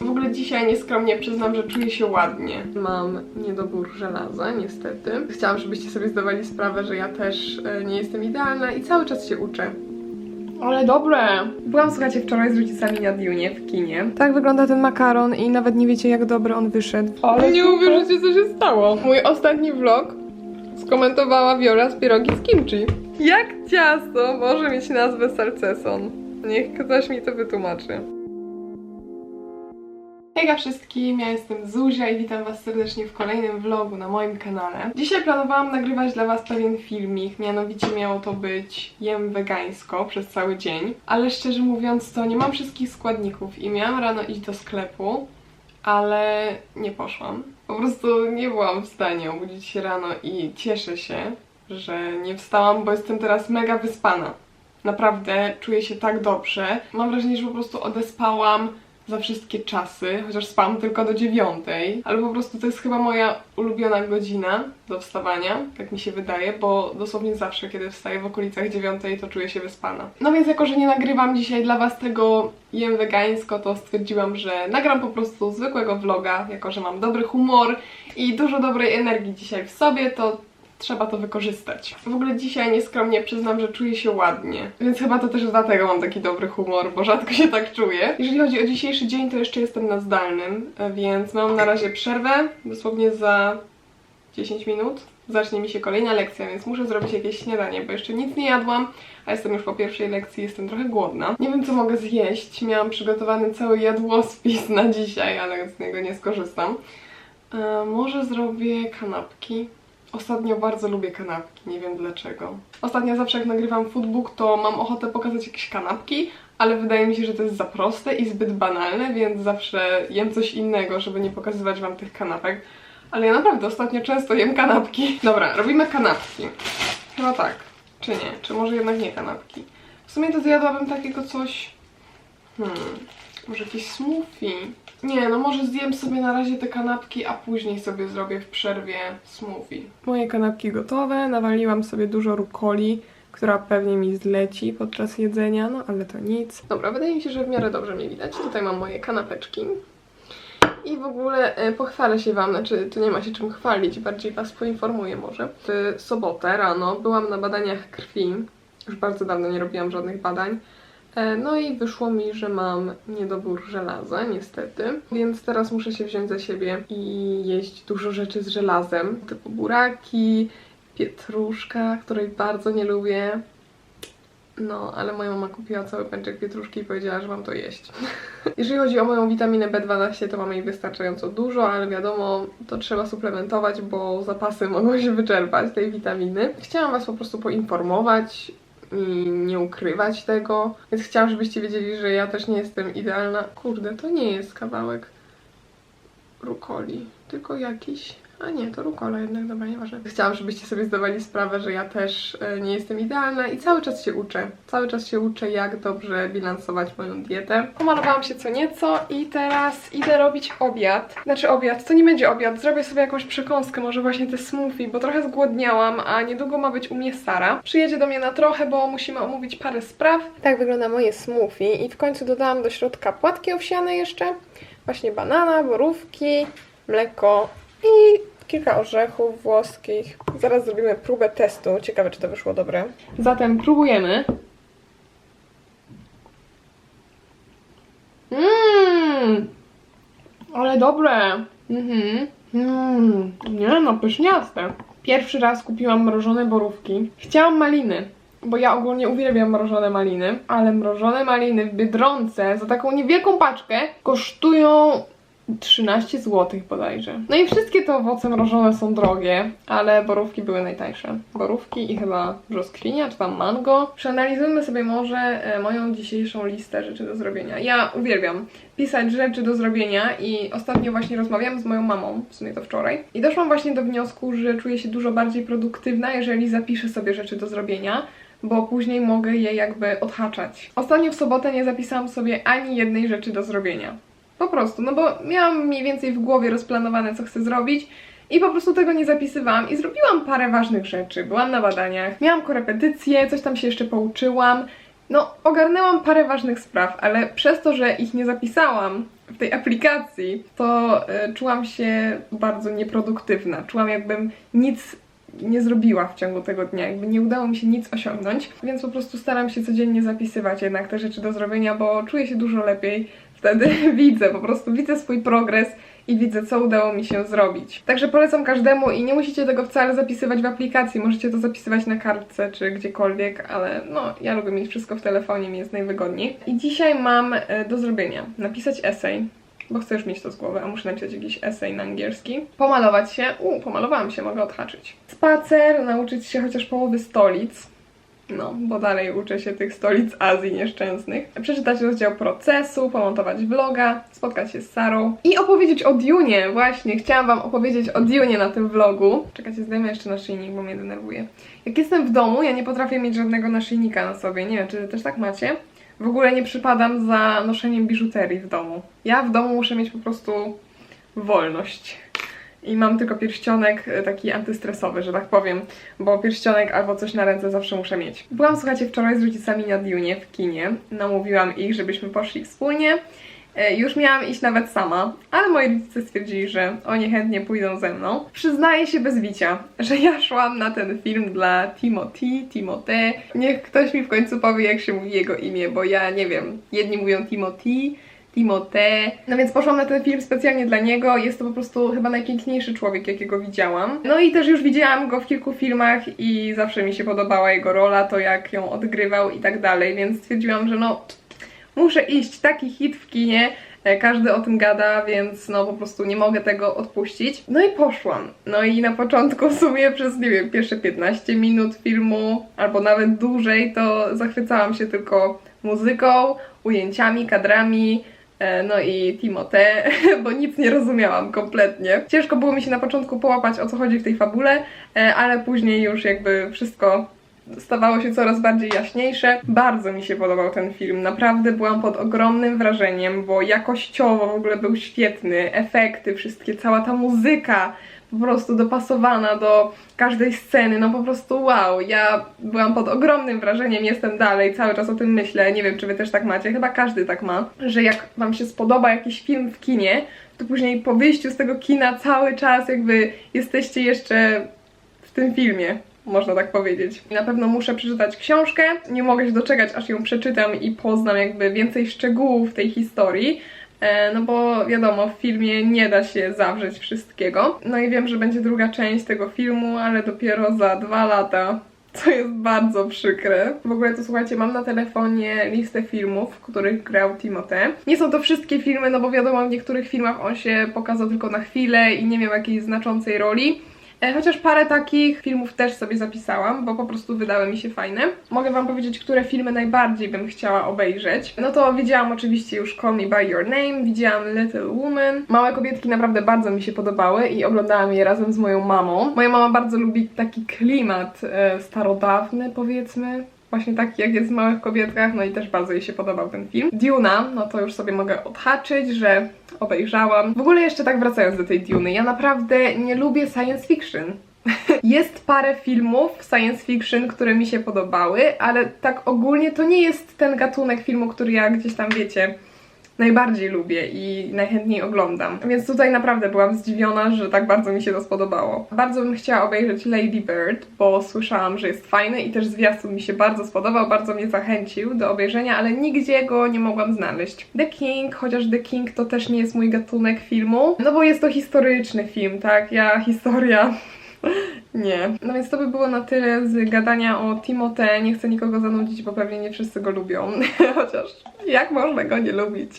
W ogóle dzisiaj nieskromnie przyznam, że czuję się ładnie. Mam niedobór żelaza, niestety. Chciałam, żebyście sobie zdawali sprawę, że ja też e, nie jestem idealna i cały czas się uczę. Ale dobre! Byłam, słuchajcie, wczoraj z rodzicami na Dune w kinie. Tak wygląda ten makaron i nawet nie wiecie, jak dobry on wyszedł. Ale nie uwierzycie, co się stało. Mój ostatni vlog skomentowała Viola z pierogi z kimchi. Jak ciasto może mieć nazwę salceson? Niech ktoś mi to wytłumaczy. Hejka wszystkim, ja jestem Zuzia i witam was serdecznie w kolejnym vlogu na moim kanale. Dzisiaj planowałam nagrywać dla was pewien filmik, mianowicie miało to być jem wegańsko przez cały dzień, ale szczerze mówiąc to nie mam wszystkich składników i miałam rano iść do sklepu, ale nie poszłam. Po prostu nie byłam w stanie obudzić się rano i cieszę się, że nie wstałam, bo jestem teraz mega wyspana. Naprawdę czuję się tak dobrze. Mam wrażenie, że po prostu odespałam za wszystkie czasy, chociaż spałam tylko do dziewiątej, ale po prostu to jest chyba moja ulubiona godzina do wstawania, tak mi się wydaje, bo dosłownie zawsze, kiedy wstaję w okolicach dziewiątej, to czuję się wyspana. No więc jako, że nie nagrywam dzisiaj dla was tego jem wegańsko, to stwierdziłam, że nagram po prostu zwykłego vloga, jako że mam dobry humor i dużo dobrej energii dzisiaj w sobie, to trzeba to wykorzystać. W ogóle dzisiaj nieskromnie przyznam, że czuję się ładnie, więc chyba to też dlatego mam taki dobry humor, bo rzadko się tak czuję. Jeżeli chodzi o dzisiejszy dzień, to jeszcze jestem na zdalnym, więc mam na razie przerwę, dosłownie za 10 minut. Zacznie mi się kolejna lekcja, więc muszę zrobić jakieś śniadanie, bo jeszcze nic nie jadłam, a jestem już po pierwszej lekcji, jestem trochę głodna. Nie wiem, co mogę zjeść. Miałam przygotowany cały jadłospis na dzisiaj, ale z niego nie skorzystam. E, może zrobię kanapki. Ostatnio bardzo lubię kanapki, nie wiem dlaczego. Ostatnio zawsze jak nagrywam foodbook, to mam ochotę pokazać jakieś kanapki, ale wydaje mi się, że to jest za proste i zbyt banalne, więc zawsze jem coś innego, żeby nie pokazywać wam tych kanapek. Ale ja naprawdę ostatnio często jem kanapki. Dobra, robimy kanapki. Chyba tak. Czy nie? Czy może jednak nie kanapki? W sumie to zjadłabym takiego coś... Hmm... Może jakiś smoothie? Nie, no może zjem sobie na razie te kanapki, a później sobie zrobię w przerwie smoothie. Moje kanapki gotowe, nawaliłam sobie dużo rukoli, która pewnie mi zleci podczas jedzenia, no ale to nic. Dobra, wydaje mi się, że w miarę dobrze mnie widać. Tutaj mam moje kanapeczki. I w ogóle e, pochwalę się Wam, znaczy tu nie ma się czym chwalić, bardziej Was poinformuję może. W sobotę rano byłam na badaniach krwi, już bardzo dawno nie robiłam żadnych badań. E, No i wyszło mi, że mam niedobór żelaza, niestety. Więc teraz muszę się wziąć za siebie i jeść dużo rzeczy z żelazem, typu buraki, pietruszka, której bardzo nie lubię. No, ale moja mama kupiła cały pęczek pietruszki i powiedziała, że mam to jeść. Jeżeli chodzi o moją witaminę B12, to mamy jej wystarczająco dużo, ale wiadomo, to trzeba suplementować, bo zapasy mogą się wyczerpać tej witaminy. Chciałam Was po prostu poinformować i nie ukrywać tego, więc chciałam, żebyście wiedzieli, że ja też nie jestem idealna. Kurde, to nie jest kawałek rukoli, tylko jakiś. A nie, to rukola jednak, dobra, nieważne. Chciałam, żebyście sobie zdawali sprawę, że ja też e, nie jestem idealna i cały czas się uczę. Cały czas się uczę, jak dobrze bilansować moją dietę. Pomalowałam się co nieco i teraz idę robić obiad. Znaczy obiad, to nie będzie obiad, zrobię sobie jakąś przekąskę, może właśnie te smoothie, bo trochę zgłodniałam, a niedługo ma być u mnie Sara. Przyjedzie do mnie na trochę, bo musimy omówić parę spraw. Tak wygląda moje smoothie i w końcu dodałam do środka płatki owsiane jeszcze, właśnie banana, borówki, mleko i kilka orzechów włoskich. Zaraz zrobimy próbę testu. Ciekawe, czy to wyszło dobre. Zatem próbujemy. Mmm, ale dobre. Mhm. Mmm, nie no, pyszniaste. Pierwszy raz kupiłam mrożone borówki. Chciałam maliny, bo ja ogólnie uwielbiam mrożone maliny, ale mrożone maliny w Biedronce za taką niewielką paczkę kosztują 13 zł bodajże. No i wszystkie te owoce mrożone są drogie, ale borówki były najtańsze. Borówki i chyba brzoskwinia, czy tam mango. Przeanalizujmy sobie może e, moją dzisiejszą listę rzeczy do zrobienia. Ja uwielbiam pisać rzeczy do zrobienia i ostatnio właśnie rozmawiałam z moją mamą, w sumie to wczoraj, i doszłam właśnie do wniosku, że czuję się dużo bardziej produktywna, jeżeli zapiszę sobie rzeczy do zrobienia bo później mogę je jakby odhaczać. Ostatnio w sobotę nie zapisałam sobie ani jednej rzeczy do zrobienia. Po prostu, no bo miałam mniej więcej w głowie rozplanowane, co chcę zrobić i po prostu tego nie zapisywałam i zrobiłam parę ważnych rzeczy. Byłam na badaniach, miałam korepetycje, coś tam się jeszcze pouczyłam No, ogarnęłam parę ważnych spraw, ale przez to, że ich nie zapisałam w tej aplikacji, to e, czułam się bardzo nieproduktywna. Czułam, jakbym nic nie zrobiła w ciągu tego dnia, jakby nie udało mi się nic osiągnąć, więc po prostu staram się codziennie zapisywać jednak te rzeczy do zrobienia, bo czuję się dużo lepiej. Wtedy widzę, po prostu widzę swój progres i widzę, co udało mi się zrobić. Także polecam każdemu i nie musicie tego wcale zapisywać w aplikacji, możecie to zapisywać na kartce czy gdziekolwiek, ale no, ja lubię mieć wszystko w telefonie, mi jest najwygodniej. I dzisiaj mam e, do zrobienia napisać esej, bo chcę już mieć to z głowy, a muszę napisać jakiś esej na angielski. Pomalować się, u, pomalowałam się, mogę odhaczyć. Spacer, nauczyć się chociaż połowy stolic. No, bo dalej uczę się tych stolic Azji nieszczęsnych. Przeczytać rozdział procesu, pomontować vloga, spotkać się z Sarą i opowiedzieć o Dune. Właśnie, chciałam Wam opowiedzieć o Dune na tym vlogu. Czekajcie, zdejmę jeszcze naszyjnik, bo mnie denerwuje. Jak jestem w domu, ja nie potrafię mieć żadnego naszyjnika na sobie. Nie wiem, czy Wy też tak macie? W ogóle nie przypadam za noszeniem biżuterii w domu. Ja w domu muszę mieć po prostu wolność. I mam tylko pierścionek e, taki antystresowy, że tak powiem, bo pierścionek albo coś na ręce zawsze muszę mieć. Byłam, słuchajcie, wczoraj z rodzicami na Dune w kinie. Namówiłam ich, żebyśmy poszli wspólnie. E, Już miałam iść nawet sama, ale moi rodzice stwierdzili, że oni chętnie pójdą ze mną. Przyznaję się bez bicia, że ja szłam na ten film dla Timothy, Timote. Niech ktoś mi w końcu powie, jak się mówi jego imię, bo ja nie wiem. Jedni mówią Timothy, Timote. No więc poszłam na ten film specjalnie dla niego. Jest to po prostu chyba najpiękniejszy człowiek, jakiego widziałam. No i też już widziałam go w kilku filmach i zawsze mi się podobała jego rola, to jak ją odgrywał i tak dalej, więc stwierdziłam, że no muszę iść, taki hit w kinie, e, każdy o tym gada, więc no po prostu nie mogę tego odpuścić. No i poszłam. No i na początku w sumie przez, nie wiem, pierwsze 15 minut filmu, albo nawet dłużej, to zachwycałam się tylko muzyką, ujęciami, kadrami, no i Timote, bo nic nie rozumiałam kompletnie. Ciężko było mi się na początku połapać o co chodzi w tej fabule, e, ale później już jakby wszystko stawało się coraz bardziej jaśniejsze. Bardzo mi się podobał ten film. Naprawdę byłam pod ogromnym wrażeniem, bo jakościowo w ogóle był świetny. Efekty, wszystkie, cała ta muzyka po prostu dopasowana do każdej sceny, no po prostu wow, ja byłam pod ogromnym wrażeniem, jestem dalej, cały czas o tym myślę, nie wiem czy wy też tak macie, chyba każdy tak ma, że jak wam się spodoba jakiś film w kinie, to później po wyjściu z tego kina cały czas jakby jesteście jeszcze w tym filmie można tak powiedzieć. Na pewno muszę przeczytać książkę. Nie mogę się doczekać, aż ją przeczytam i poznam jakby więcej szczegółów tej historii. E, No bo wiadomo, w filmie nie da się zawrzeć wszystkiego. No i wiem, że będzie druga część tego filmu, ale dopiero za dwa lata. Co jest bardzo przykre. W ogóle to słuchajcie, mam na telefonie listę filmów, w których grał Timote. Nie są to wszystkie filmy, no bo wiadomo, w niektórych filmach on się pokazał tylko na chwilę i nie miał jakiejś znaczącej roli. E, Chociaż parę takich filmów też sobie zapisałam, bo po prostu wydały mi się fajne. Mogę wam powiedzieć, które filmy najbardziej bym chciała obejrzeć. No to widziałam oczywiście już Call Me By Your Name, widziałam Little Woman. Małe kobietki naprawdę bardzo mi się podobały i oglądałam je razem z moją mamą. Moja mama bardzo lubi taki klimat e, starodawny, powiedzmy. Właśnie taki jak jest w Małych Kobietkach, no i też bardzo jej się podobał ten film. Duna, no to już sobie mogę odhaczyć, że obejrzałam. W ogóle jeszcze tak wracając do tej Duny, ja naprawdę nie lubię science fiction. Jest parę filmów science fiction, które mi się podobały, ale tak ogólnie to nie jest ten gatunek filmu, który ja gdzieś tam wiecie najbardziej lubię i najchętniej oglądam. Więc tutaj naprawdę byłam zdziwiona, że tak bardzo mi się to spodobało. Bardzo bym chciała obejrzeć Lady Bird, bo słyszałam, że jest fajny i też zwiastun mi się bardzo spodobał, bardzo mnie zachęcił do obejrzenia, ale nigdzie go nie mogłam znaleźć. The King, chociaż The King to też nie jest mój gatunek filmu, no bo jest to historyczny film, tak? Ja historia nie. No więc to by było na tyle z gadania o Timote. Nie chcę nikogo zanudzić, bo pewnie nie wszyscy go lubią. Chociaż jak można go nie lubić?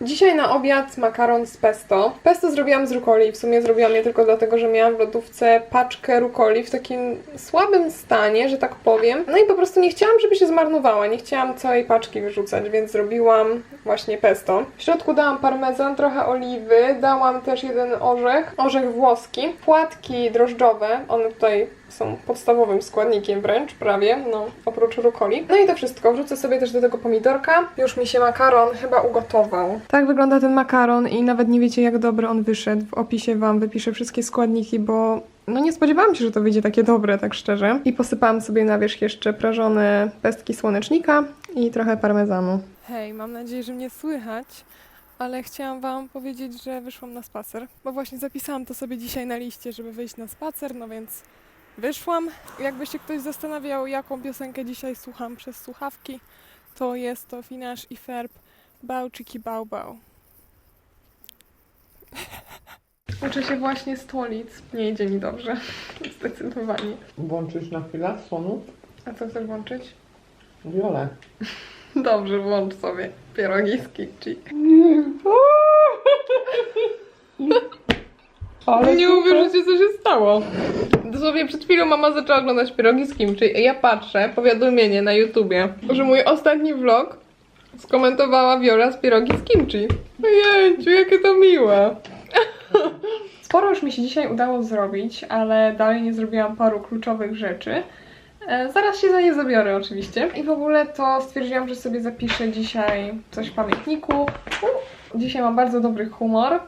Dzisiaj na obiad makaron z pesto. Pesto zrobiłam z rukoli. W sumie zrobiłam je tylko dlatego, że miałam w lodówce paczkę rukoli w takim słabym stanie, że tak powiem. No i po prostu nie chciałam, żeby się zmarnowała. Nie chciałam całej paczki wyrzucać, więc zrobiłam właśnie pesto. W środku dałam parmezan, trochę oliwy, dałam też jeden orzech, orzech włoski, płatki drożdżowe. One tutaj są podstawowym składnikiem wręcz, prawie, no oprócz rukoli. No i to wszystko. Wrzucę sobie też do tego pomidorka. Już mi się makaron chyba ugotował. Tak wygląda ten makaron i nawet nie wiecie jak dobry on wyszedł. W opisie Wam wypiszę wszystkie składniki, bo no nie spodziewałam się, że to wyjdzie takie dobre, tak szczerze. I posypałam sobie na wierzch jeszcze prażone pestki słonecznika i trochę parmezanu. Hej, mam nadzieję, że mnie słychać, ale chciałam Wam powiedzieć, że wyszłam na spacer, bo właśnie zapisałam to sobie dzisiaj na liście, żeby wyjść na spacer, no więc wyszłam. Jakby się ktoś zastanawiał, jaką piosenkę dzisiaj słucham przez słuchawki, to jest to Finasz i Ferb Bałczyki Bał Bał. Uczę się właśnie stolic. Nie idzie mi dobrze. Zdecydowanie. Włączysz na chwilę sonu? A co chcesz włączyć? Wiolę. Dobrze, włącz sobie pierogi z kimchi. Ale nie super. uwierzycie, co się stało. Dosłownie przed chwilą mama zaczęła oglądać pierogi z kimchi i ja patrzę, powiadomienie na YouTubie, że mój ostatni vlog skomentowała Viola z pierogi z kimchi. Ojejciu, jakie to miłe. Sporo już mi się dzisiaj udało zrobić, ale dalej nie zrobiłam paru kluczowych rzeczy. E, Zaraz się za nie zabiorę oczywiście. I w ogóle to stwierdziłam, że sobie zapiszę dzisiaj coś w pamiętniku. U, Dzisiaj mam bardzo dobry humor.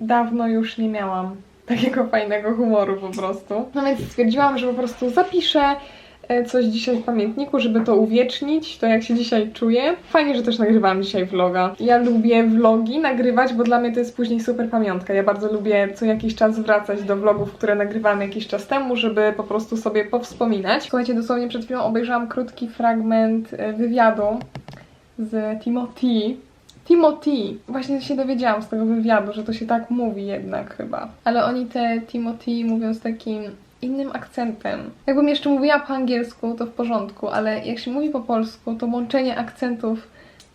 Dawno już nie miałam takiego fajnego humoru po prostu. No więc stwierdziłam, że po prostu zapiszę e, coś dzisiaj w pamiętniku, żeby to uwiecznić, to jak się dzisiaj czuję. Fajnie, że też nagrywałam dzisiaj vloga. Ja lubię vlogi nagrywać, bo dla mnie to jest później super pamiątka. Ja bardzo lubię co jakiś czas wracać do vlogów, które nagrywałam jakiś czas temu, żeby po prostu sobie powspominać. Słuchajcie, dosłownie przed chwilą obejrzałam krótki fragment e, wywiadu z Timothy. Timothy. Właśnie się dowiedziałam z tego wywiadu, że to się tak mówi jednak chyba. Ale oni te Timothy mówią z takim innym akcentem. Jakbym jeszcze mówiła po angielsku, to w porządku, ale jak się mówi po polsku, to łączenie akcentów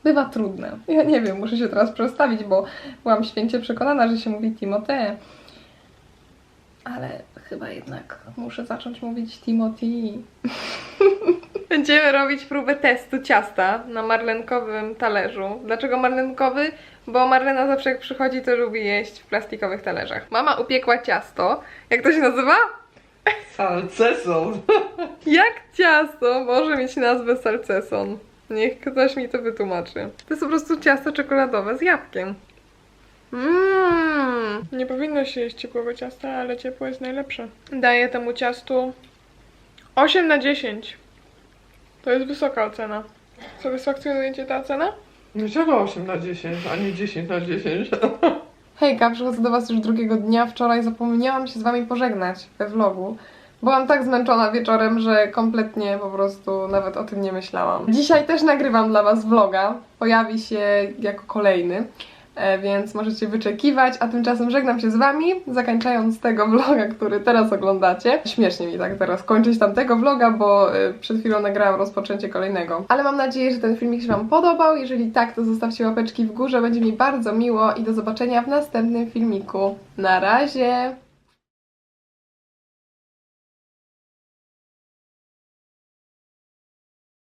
bywa trudne. Ja nie wiem, muszę się teraz przestawić, bo byłam święcie przekonana, że się mówi Timothy. Ale chyba jednak muszę zacząć mówić Timothy. Będziemy robić próbę testu ciasta na marlenkowym talerzu. Dlaczego marlenkowy? Bo Marlena zawsze jak przychodzi, to lubi jeść w plastikowych talerzach. Mama upiekła ciasto. Jak to się nazywa? Salceson. Jak ciasto może mieć nazwę salceson? Niech ktoś mi to wytłumaczy. To jest po prostu ciasto czekoladowe z jabłkiem. Mmm. Nie powinno się jeść ciepłego ciasta, ale ciepłe jest najlepsze. Daję temu ciastu 8 na 10. To jest wysoka ocena. Satysfakcjonuje ta ocena? Dlaczego 8 na 10, a nie 10 na 10? Hejka, przychodzę do Was już drugiego dnia. Wczoraj zapomniałam się z Wami pożegnać we vlogu. Byłam tak zmęczona wieczorem, że kompletnie po prostu nawet o tym nie myślałam. Dzisiaj też nagrywam dla Was vloga. Pojawi się jako kolejny. E, Więc możecie wyczekiwać, a tymczasem żegnam się z Wami, zakończając tego vloga, który teraz oglądacie. Śmiesznie mi tak teraz kończyć tamtego vloga, bo e, przed chwilą nagrałam rozpoczęcie kolejnego. Ale mam nadzieję, że ten filmik się Wam podobał. Jeżeli tak, to zostawcie łapeczki w górze, będzie mi bardzo miło i do zobaczenia w następnym filmiku. Na razie!